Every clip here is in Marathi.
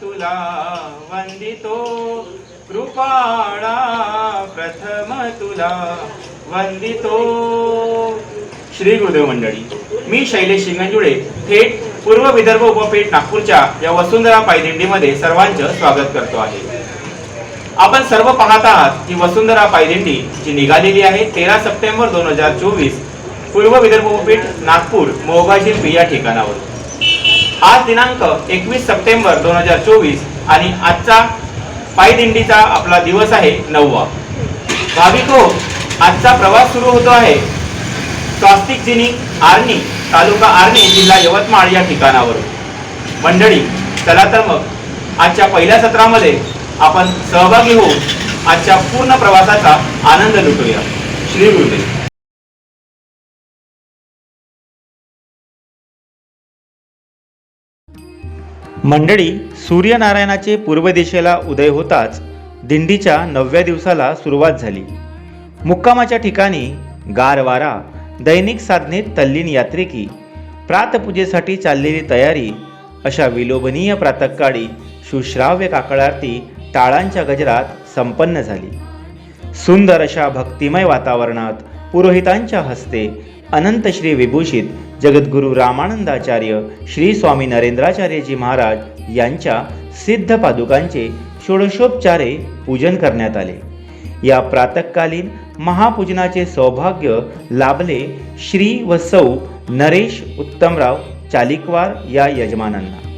तुला वंदितो. कृपाळा प्रथम तुला वंदितो. श्री गुरुदेव मंडळी मी शैलेश शिंगंजुळे थेट पूर्व विदर्भ उपपेठ नागपूरच्या या वसुंधरा पायदिंडीमध्ये सर्वांचं स्वागत करतो आहे. आपण सर्व पाहत आहात की वसुंधरा पायदिंडी जी निघालेली आहे तेरा सप्टेंबर दोन हजार चोवीस पूर्व विदर्भ उपपीठ नागपूर मोहबा या ठिकाणावर आज दिनांक एकवीस सप्टेंबर दोन हजार चोवीस आणि आजचा पायदिंडीचा आपला दिवस आहे नववा. भाविक हो आजचा प्रवास सुरू होतो आहे स्वास्तिक जिनी आर्णी तालुका आर्णी जिल्हा यवतमाळ या ठिकाणावरून. मंडळी चला तर मग आजच्या पहिल्या सत्रामध्ये आपण सहभागी होऊ आजच्या पूर्ण प्रवासाचा आनंद लुटूया. श्री गुरुदेव. मंडळी सूर्यनारायणाचे पूर्व दिशेला उदय होताच दिंडीच्या नवव्या दिवसाला सुरुवात झाली. मुक्कामाच्या ठिकाणी गार वारा दैनिक साधनेत तल्लीन यात्रिकी प्रातपूजेसाठी चाललेली तयारी अशा विलोभनीय प्रातकाळी सुश्राव्य काकळारती टाळांच्या गजरात संपन्न झाली. सुंदर अशा भक्तिमय वातावरणात पुरोहितांच्या हस्ते अनंत श्री विभूषित जगद्गुरू रामानंदाचार्य श्री स्वामी नरेंद्राचार्यजी महाराज यांच्या सिद्ध पादुकांचे षोडशोपचारे पूजन करण्यात आले. या प्रातकालीन महापूजनाचे सौभाग्य लाभले श्री व सौ नरेश उत्तमराव चालिकवार या यजमानांना.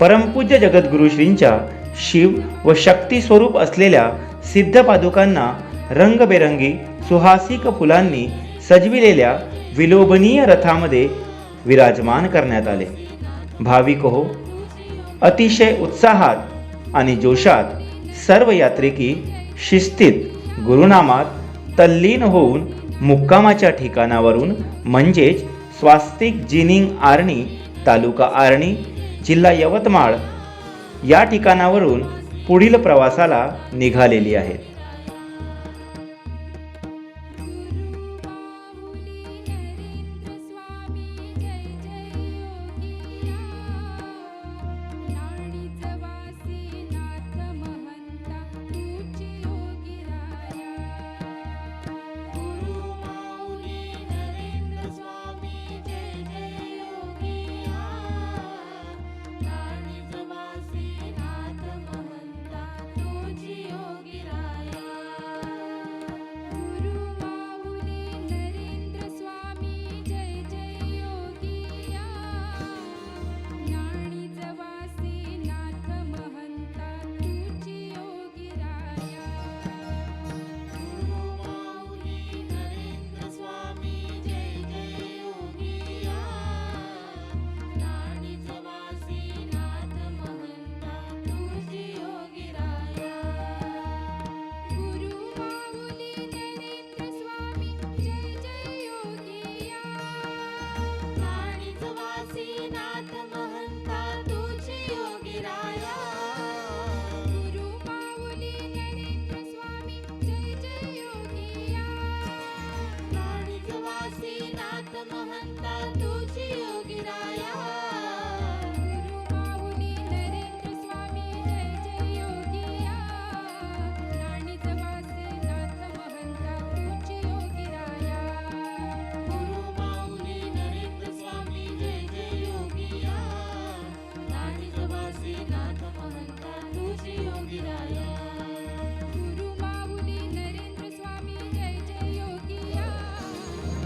परमपूज्य जगद्गुरुश्रींच्या शिव व शक्ती स्वरूप असलेल्या सिद्ध पादुकांना रंगबेरंगी सुहासिक फुलांनी सजविलेल्या विलोभनीय रथामध्ये विराजमान करण्यात आले. भाविक हो अतिशय उत्साहात आणि जोशात सर्व यात्रिकी शिस्तीत गुरुनामात तल्लीन होऊन मुक्कामाच्या ठिकाणावरून म्हणजेच स्वास्तिक जिनिंग आर्णी तालुका आर्णी जिल्हा यवतमाळ या ठिकाणावरून पुढील प्रवासाला निघालेली आहेत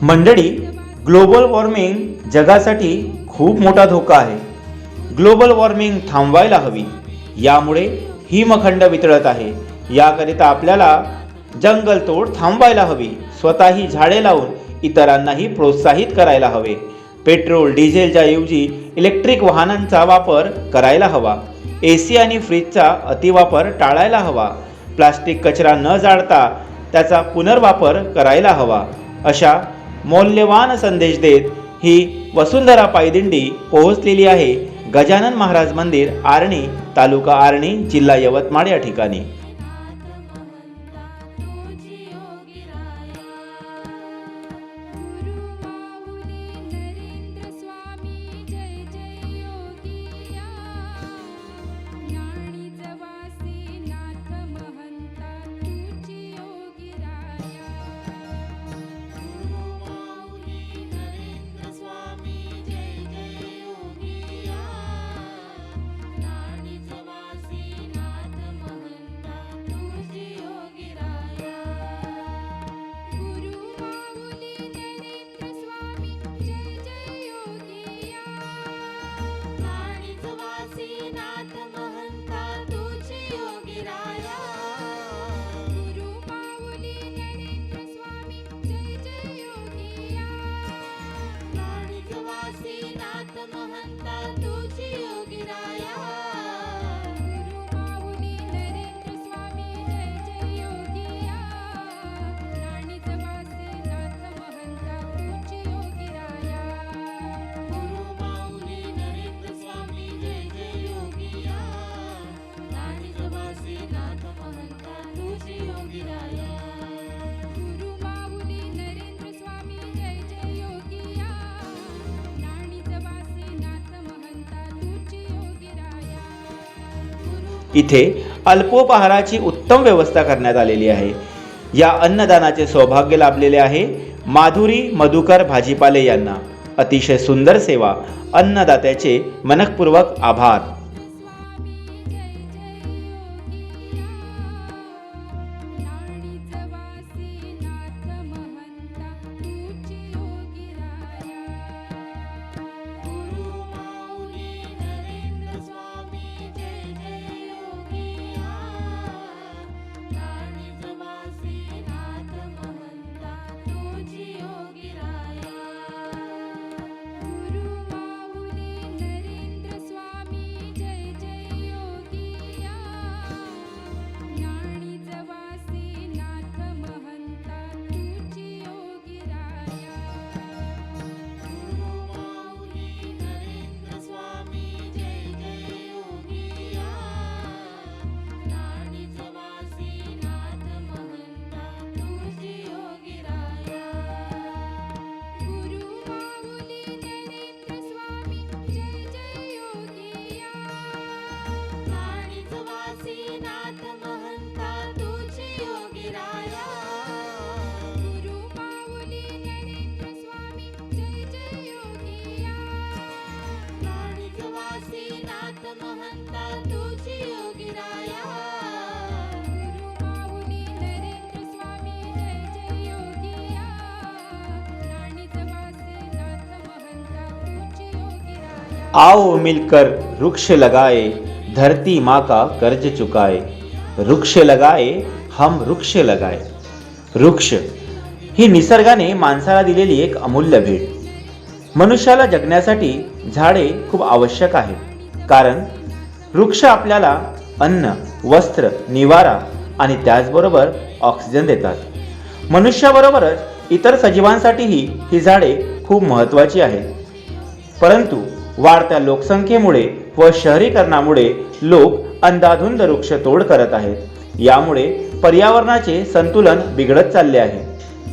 मंडळी ग्लोबल वॉर्मिंग जगासाठी खूप मोठा धोका आहे. ग्लोबल वॉर्मिंग थांबवायला हवी. यामुळे हिमखंड वितळत आहे. याकरिता आपल्याला जंगलतोड थांबवायला हवी. स्वतःही झाडे लावून इतरांनाही प्रोत्साहित करायला हवे. पेट्रोल डिझेलच्या ऐवजी इलेक्ट्रिक वाहनांचा वापर करायला हवा. ए सी आणि फ्रीजचा अतिवापर टाळायला हवा. प्लास्टिक कचरा न जाळता त्याचा पुनर्वापर करायला हवा. अशा मौल्यवान संदेश देत ही वसुंधरा पायदिंडी पोहोचलेली आहे. गजानन महाराज मंदिर आर्णी तालुका आर्णी जिल्हा यवतमाळ या ठिकाणी. इथे अल्पोपहाराची उत्तम व्यवस्था करण्यात आलेली आहे. या अन्नदानाचे सौभाग्य लाभलेले आहे माधुरी मधुकर भाजीपाले यांना. अतिशय सुंदर सेवा. अन्नदात्याचे मनःपूर्वक आभार. आओ मिलकर वृक्ष लगाए धरती माँ का कर्ज चुकाए। वृक्ष लगाए हम वृक्ष लगाए। वृक्ष ही निसर्गाने माणसाला दिलेली एक अमूल्य भेट। मनुष्याला जगण्यासाठी झाडे खूप आवश्यक आहे कारण वृक्ष आपल्याला अन्न वस्त्र निवारा आणि त्याचबरोबर ऑक्सिजन देतात. मनुष्याबरोबरच इतर सजीवांसाठीही ही झाडे खूप महत्त्वाची आहेत. परंतु वाढत्या लोकसंख्येमुळे व शहरीकरणामुळे लोक अंधाधुंद वृक्षतोड करत आहेत. यामुळे पर्यावरणाचे संतुलन बिघडत चालले आहे.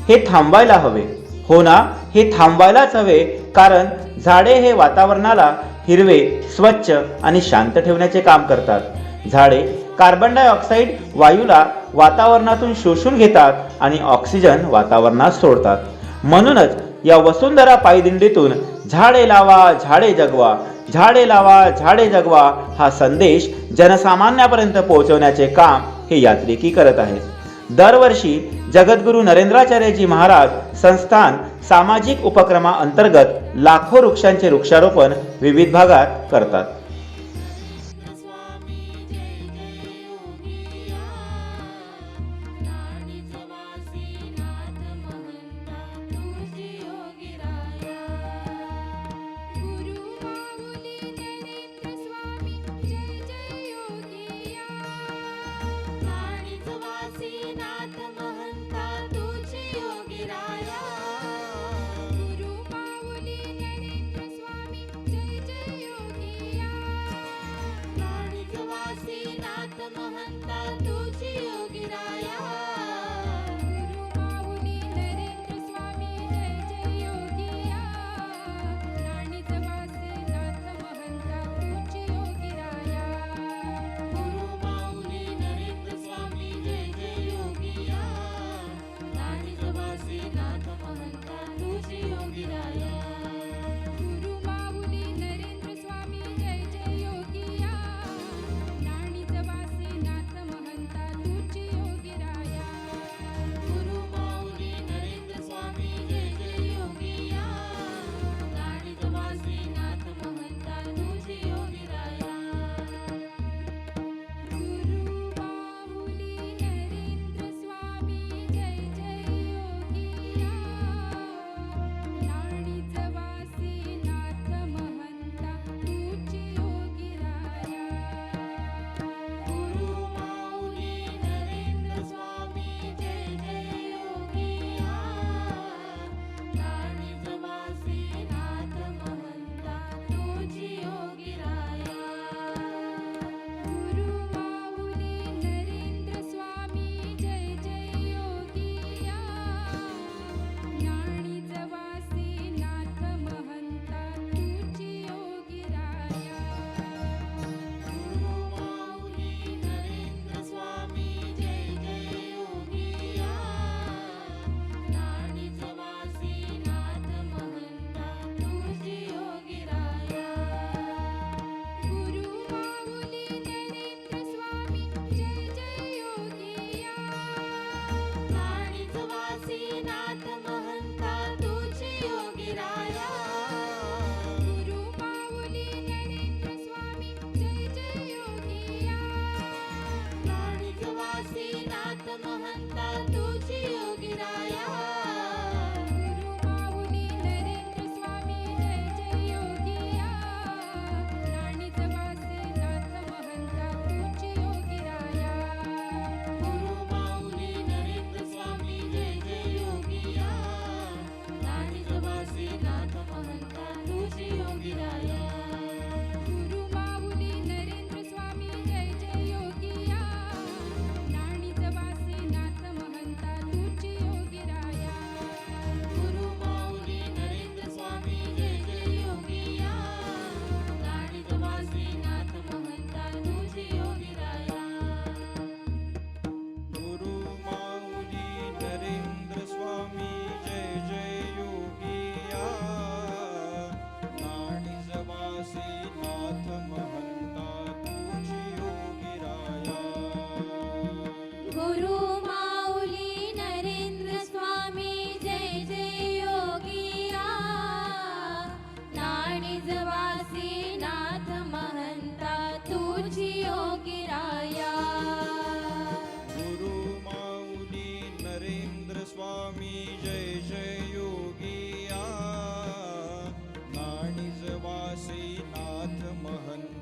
हे थांबायला हवे. हो ना हे थांबायलाच हवे कारण झाडे हे वातावरणाला हिरवे स्वच्छ आणि शांत ठेवण्याचे काम करतात. झाडे कार्बन डायऑक्साईड वायूला वातावरणातून शोषून घेतात आणि ऑक्सिजन वातावरणात सोडतात. म्हणूनच या वसुंधरा पायदिंडीतून झाडे लावा झाडे जगवा झाडे लावा झाडे जगवा हा संदेश जनसामान्यापर्यंत पोहोचवण्याचे काम हे यात्रिकी करत आहेत. दरवर्षी जगद्गुरू नरेंद्राचार्यजी महाराज संस्थान सामाजिक उपक्रमाअंतर्गत लाखो वृक्षांचे वृक्षारोपण विविध भागात करतात.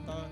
Uh,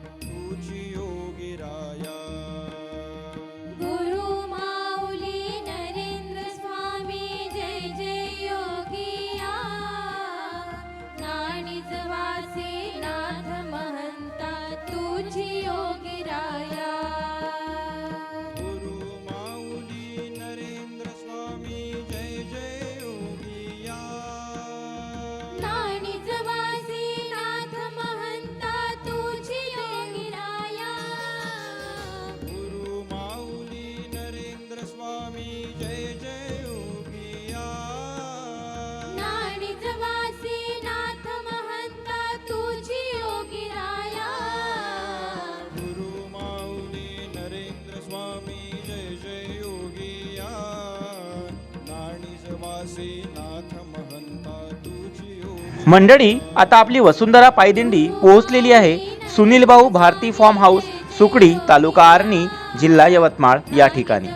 मंडळी आता आपली वसुंधरा पायदिंडी पोहोचलेली आहे. सुनील भाऊ भारती फॉर्म हाऊस सुकडी तालुका आर्णी जिल्हा यवतमाळ या ठिकाणी.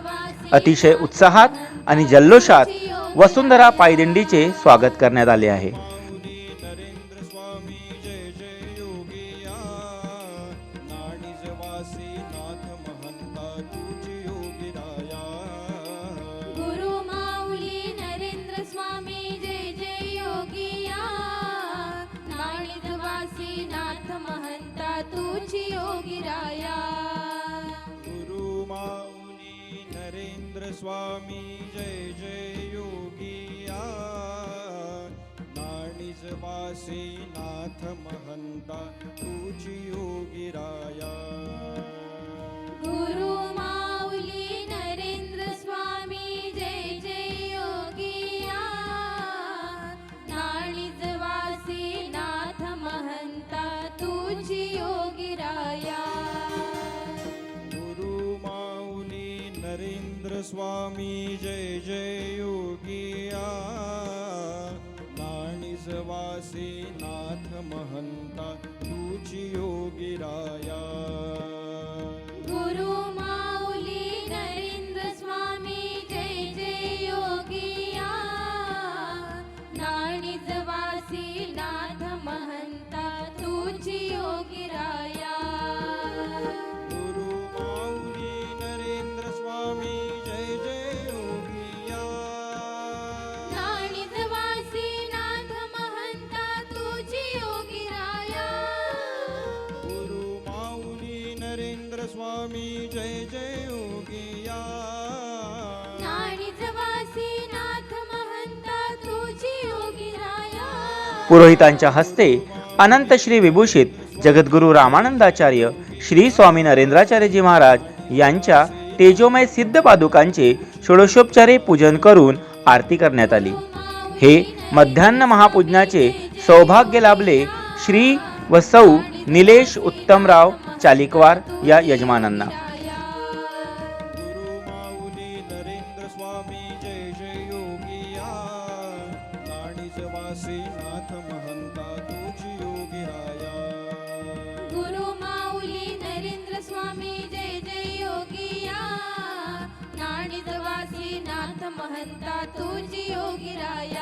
अतिशय उत्साहात आणि जल्लोषात वसुंधरा पायदिंडीचे स्वागत करण्यात आले आहे. स्वामी जय जय योगिया नाणीज वासी नाथ महंता पुरोहितांच्या हस्ते अनंत श्री विभूषित जगद्गुरू रामानंदाचार्य श्री स्वामी नरेंद्राचार्यजी महाराज यांच्या तेजोमय सिद्ध पादुकांचे षोडशोपचारे पूजन करून आरती करण्यात आली. हे मध्यान्ह महापूजनाचे सौभाग्य लाभले श्री व सौ निलेश उत्तमराव चालिकवार या यजमानांना. महंता तुझी योगी राया.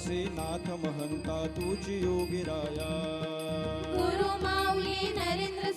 दासे नाथ महंता तुझी योगी राया. गुरु माऊली नरेंद्र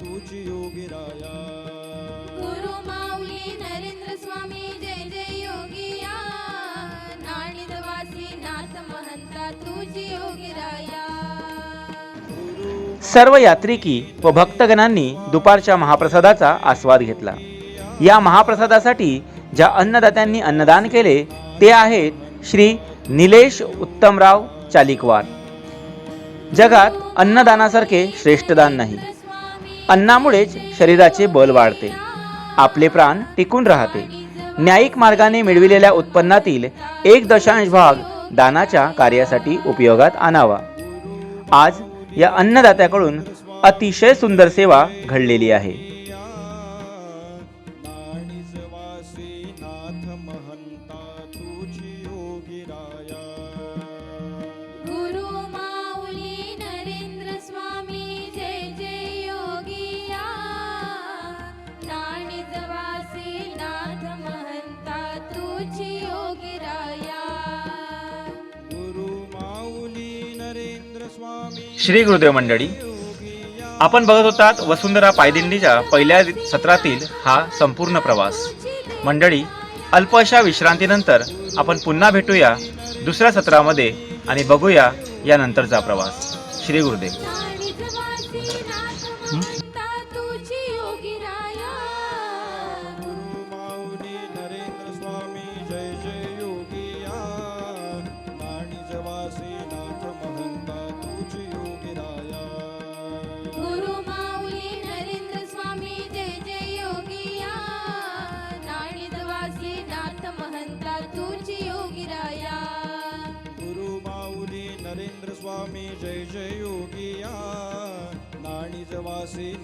तुझी योगिराया गुरु माऊली नरेंद्र स्वामी जय जय योगिया नाथ महंता तुझी योगिराया गुरु सर्व यात्रिकी व भक्तगणांनी दुपारच्या महाप्रसादाचा आस्वाद घेतला. या महाप्रसादासाठी ज्या अन्नदात्यांनी अन्नदान केले ते आहेत श्री निलेश उत्तमराव चालिकवार. जगात अन्नदानासारखे श्रेष्ठ दान नाही. अन्नामुळेच शरीराचे बल वाढते. आपले प्राण टिकून राहते. न्यायिक मार्गाने मिळविलेल्या उत्पन्नातील एक दशांश भाग दानाच्या कार्यासाठी उपयोगात आणावा. आज या अन्नदात्याकडून अतिशय सुंदर सेवा घडलेली आहे. श्री गुरुदेव मंडळी आपण बघत होतात वसुंधरा पायदिंडीच्या पहिल्या सत्रातील हा संपूर्ण प्रवास. मंडळी अल्पशा विश्रांतीनंतर आपण पुन्हा भेटूया दुसऱ्या सत्रामध्ये आणि बघूया या नंतरचा प्रवास. श्री गुरुदेव.